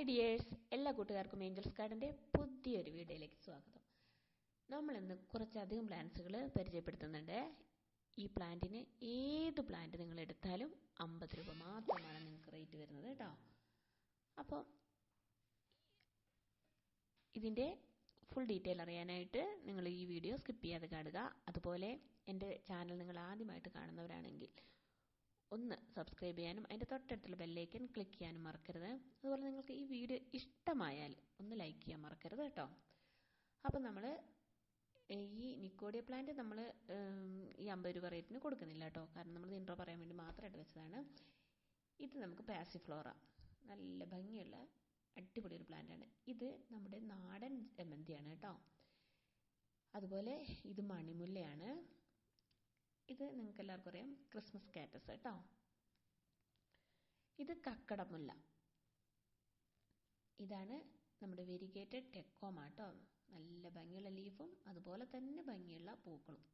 Hi dears എല്ലാ കൂട്ടുകാർക്കും Angeles ഗാർഡന്റെ പുതിയൊരു വീഡിയോയിലേക്ക് സ്വാഗതം. നമ്മൾ ഇന്ന് കുറച്ചധികം പ്ലാന്റ്സുകൾ പരിചയപ്പെടുത്തുന്നുണ്ട്. ഈ പ്ലാന്റിന് ഏത് പ്ലാന്റ് നിങ്ങൾ എടുത്താലും അമ്പത് രൂപ മാത്രമാണ് നിങ്ങൾക്ക് റേറ്റ് വരുന്നത് കേട്ടോ. അപ്പോൾ ഇതിന്റെ ഫുൾ ഡീറ്റെയിൽ അറിയാനായിട്ട് നിങ്ങൾ ഈ വീഡിയോ സ്കിപ്പ് ചെയ്യാതെ കാണുക. അതുപോലെ എന്റെ ചാനൽ നിങ്ങൾ ആദ്യമായിട്ട് കാണുന്നവരാണെങ്കിൽ ഒന്ന് സബ്സ്ക്രൈബ് ചെയ്യാനും അതിന്റെ തൊട്ടടുത്തുള്ള ബെല്ലൈക്കൻ ക്ലിക്ക് ചെയ്യാനും മറക്കരുത്. അതുപോലെ നിങ്ങൾക്ക് ഈ വീഡിയോ ഇഷ്ടമായാൽ ഒന്ന് ലൈക്ക് ചെയ്യാൻ മറക്കരുത് കേട്ടോ. അപ്പം നമ്മൾ ഈ നിക്കോഡിയ പ്ലാന്റ് നമ്മൾ ഈ അമ്പത് രൂപ റേറ്റിന് കൊടുക്കുന്നില്ല കേട്ടോ. കാരണം നമ്മൾ ഇൻട്രോ പറയാൻ വേണ്ടി മാത്രമായിട്ട് വെച്ചതാണ്. ഇത് നമുക്ക് പാസിഫ്ലോറ നല്ല ഭംഗിയുള്ള അടിപൊളി ഒരു പ്ലാന്റാണ് ഇത് നമ്മുടെ നാടൻ ജമന്തിയാണ് കേട്ടോ. അതുപോലെ ഇത് മണിമുല്ലയാണ്. ഇത് നിങ്ങൾക്ക് എല്ലാവർക്കും അറിയാം. ക്രിസ്മസ് കാറ്റസ് കേട്ടോ. ഇത് കക്കടമുല്ല. ഇതാണ് നമ്മുടെ വെരിഗേറ്റഡ് ടെക്കോമ കേട്ടോ നല്ല ഭംഗിയുള്ള ലീഫും അതുപോലെ തന്നെ ഭംഗിയുള്ള പൂക്കളും.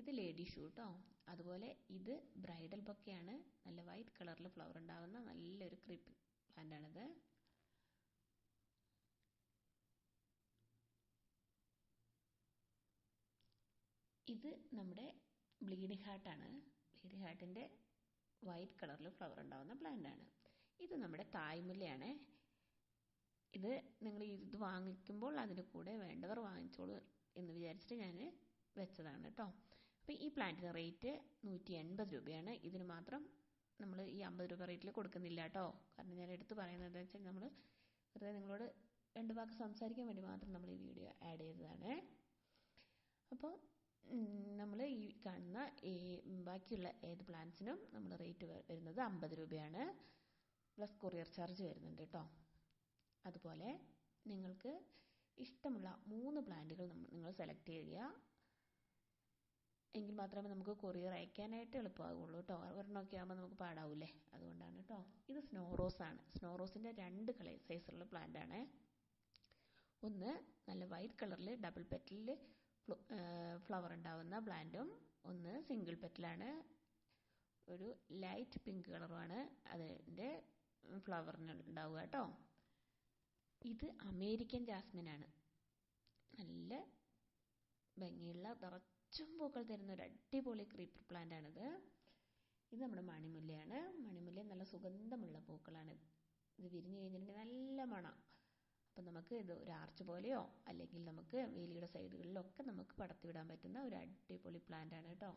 ഇത് ലേഡി ഷൂ കേട്ടോ അതുപോലെ ഇത് ബ്രൈഡൽ ബൊക്കെയാണ് നല്ല വൈറ്റ് കളറിൽ ഫ്ലവർ ഉണ്ടാകുന്ന നല്ലൊരു ക്രീപ്പ് പ്ലാന്റ് ആണിത്. ഇത് നമ്മുടെ ബ്ലീഡിംഗ് ഹാർട്ടാണ്. ബ്ലീഡിങ് ഹാർട്ടിന്റെ വൈറ്റ് കളറിൽ ഫ്ലവർ ഉണ്ടാകുന്ന പ്ലാന്റ് ആണ്. ഇത് നമ്മുടെ തായ്മുല്ലയാണ് ഇത് നിങ്ങൾ ഇത് വാങ്ങിക്കുമ്പോൾ അതിന്റെ കൂടെ വേണ്ടവർ വാങ്ങിച്ചോളൂ എന്ന് വിചാരിച്ചിട്ട് ഞാൻ വെച്ചതാണ് കേട്ടോ അപ്പോൾ ഈ പ്ലാന്റിന് റേറ്റ് നൂറ്റി എൺപത് രൂപയാണ്. ഇതിന് മാത്രം നമ്മൾ ഈ അമ്പത് രൂപ റേറ്റിൽ കൊടുക്കുന്നില്ല കേട്ടോ കാരണം ഞാൻ എടുത്തു പറയുന്നത് എന്താ വെച്ചാൽ നമ്മൾ വെറുതെ നിങ്ങളോട് രണ്ട് വാക്ക് സംസാരിക്കാൻ വേണ്ടി മാത്രം നമ്മൾ ഈ വീഡിയോ ആഡ് ചെയ്തതാണ്. അപ്പോൾ ഈ ബാക്കിയുള്ള ഏത് പ്ലാൻസിനും നമ്മൾ റേറ്റ് വരുന്നത് അമ്പത് രൂപയാണ്. പ്ലസ് കൊറിയർ ചാർജ് വരുന്നുണ്ട് കേട്ടോ അതുപോലെ നിങ്ങൾക്ക് ഇഷ്ടമുള്ള മൂന്ന് പ്ലാന്റുകൾ നിങ്ങൾ സെലക്ട് ചെയ്യുക. എങ്കിൽ മാത്രമേ നമുക്ക് കൊറിയർ അയക്കാനായിട്ട് എളുപ്പമാകുള്ളൂ കേട്ടോ ഒരെണ്ണമൊക്കെ ആകുമ്പോൾ നമുക്ക് പാടാവൂലേ അതുകൊണ്ടാണ് കേട്ടോ ഇത് സ്നോ റോസ് ആണ്. സ്നോ റോസിന്റെ രണ്ട് കളർ സൈസുള്ള പ്ലാന്റ് ആണ്. ഒന്ന് നല്ല വൈറ്റ് കളറിൽ ഡബിൾ പെറ്റലിൽ ഫ്ലവർ ഉണ്ടാവുന്ന പ്ലാന്റും ഒന്ന് സിംഗിൾ പെറ്റലാണ് ഒരു ലൈറ്റ് പിങ്ക് കളറുമാണ് അതിന്റെ ഫ്ലവറിന് ഉണ്ടാവുക കേട്ടോ. ഇത് അമേരിക്കൻ ജാസ്മിൻ ആണ്. നല്ല ഭംഗിയുള്ള നിറച്ചും പൂക്കൾ തരുന്ന ഒരു അടിപൊളി ക്രീപ്പർ പ്ലാന്റ് ആണിത്. ഇത് നമ്മുടെ മണിമുല്ലയാണ്. മണിമുല്ല നല്ല സുഗന്ധമുള്ള പൂക്കളാണ്. ഇത് വിരിഞ്ഞു കഴിഞ്ഞിട്ടുണ്ടെങ്കിൽ നല്ല മണം. അപ്പം നമുക്ക് ഇത് ഒരു ആർച്ച് പോലെയോ അല്ലെങ്കിൽ നമുക്ക് വേലിയുടെ സൈഡുകളിലൊക്കെ നമുക്ക് പടർത്തിവിടാൻ പറ്റുന്ന ഒരു അടിപൊളി പ്ലാന്റ് ആണ് കേട്ടോ.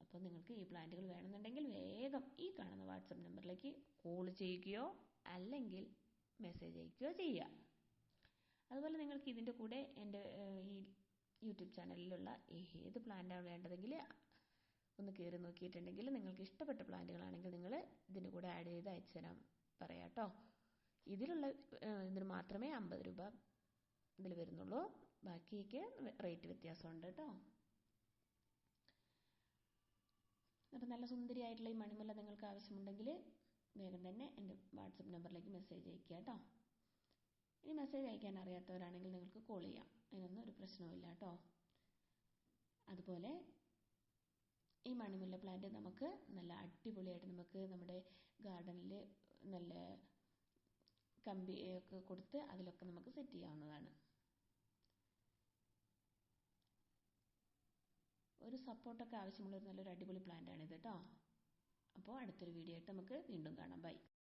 അപ്പോൾ നിങ്ങൾക്ക് ഈ പ്ലാന്റുകൾ വേണമെന്നുണ്ടെങ്കിൽ വേഗം ഈ കാണുന്ന വാട്സപ്പ് നമ്പറിലേക്ക് കോൾ ചെയ്യുകയോ അല്ലെങ്കിൽ മെസ്സേജ് അയക്കുകയോ ചെയ്യുക. അതുപോലെ നിങ്ങൾക്ക് ഇതിന്റെ കൂടെ എന്റെ ഈ യൂട്യൂബ് ചാനലിലുള്ള ഏത് പ്ലാന്റാണ് വേണ്ടതെങ്കിൽ ഒന്ന് കയറി നോക്കിയിട്ടുണ്ടെങ്കിൽ നിങ്ങൾക്ക് ഇഷ്ടപ്പെട്ട പ്ലാന്റുകളാണെങ്കിൽ നിങ്ങൾ ഇതിന്റെ കൂടെ ആഡ് ചെയ്ത് അയച്ചു തരാൻ പറയാം കേട്ടോ. ഇതിലുള്ള ഇതിന് മാത്രമേ അമ്പത് രൂപ ഇതിൽ വരുന്നുള്ളൂ. ബാക്കിയൊക്കെ റേറ്റ് വ്യത്യാസമുണ്ട് കേട്ടോ. അപ്പം നല്ല സുന്ദരിയായിട്ടുള്ള ഈ മണിമല നിങ്ങൾക്ക് ആവശ്യമുണ്ടെങ്കിൽ വേഗം തന്നെ എന്റെ വാട്സപ്പ് നമ്പറിലേക്ക് മെസ്സേജ് അയക്കുക കേട്ടോ. ഇനി മെസ്സേജ് അയക്കാൻ അറിയാത്തവരാണെങ്കിൽ നിങ്ങൾക്ക് കോൾ ചെയ്യാം. അതിനൊന്നും ഒരു പ്രശ്നവുമില്ല കേട്ടോ. അതുപോലെ ഈ മണിമുല്ല പ്ലാന്റ് നമുക്ക് നല്ല അടിപൊളിയായിട്ട് നമുക്ക് നമ്മുടെ ഗാർഡനിൽ നല്ല കമ്പി ഒക്കെ കൊടുത്ത് അതിലൊക്കെ നമുക്ക് സെറ്റ് ചെയ്യാവുന്നതാണ്. ഒരു സപ്പോർട്ടൊക്കെ ആവശ്യമുള്ള ഒരു നല്ലൊരു അടിപൊളി പ്ലാന്റ് ആണ് ഇത് കേട്ടോ അപ്പോൾ അടുത്തൊരു വീഡിയോ ആയിട്ട് നമുക്ക് വീണ്ടും കാണാം. ബൈ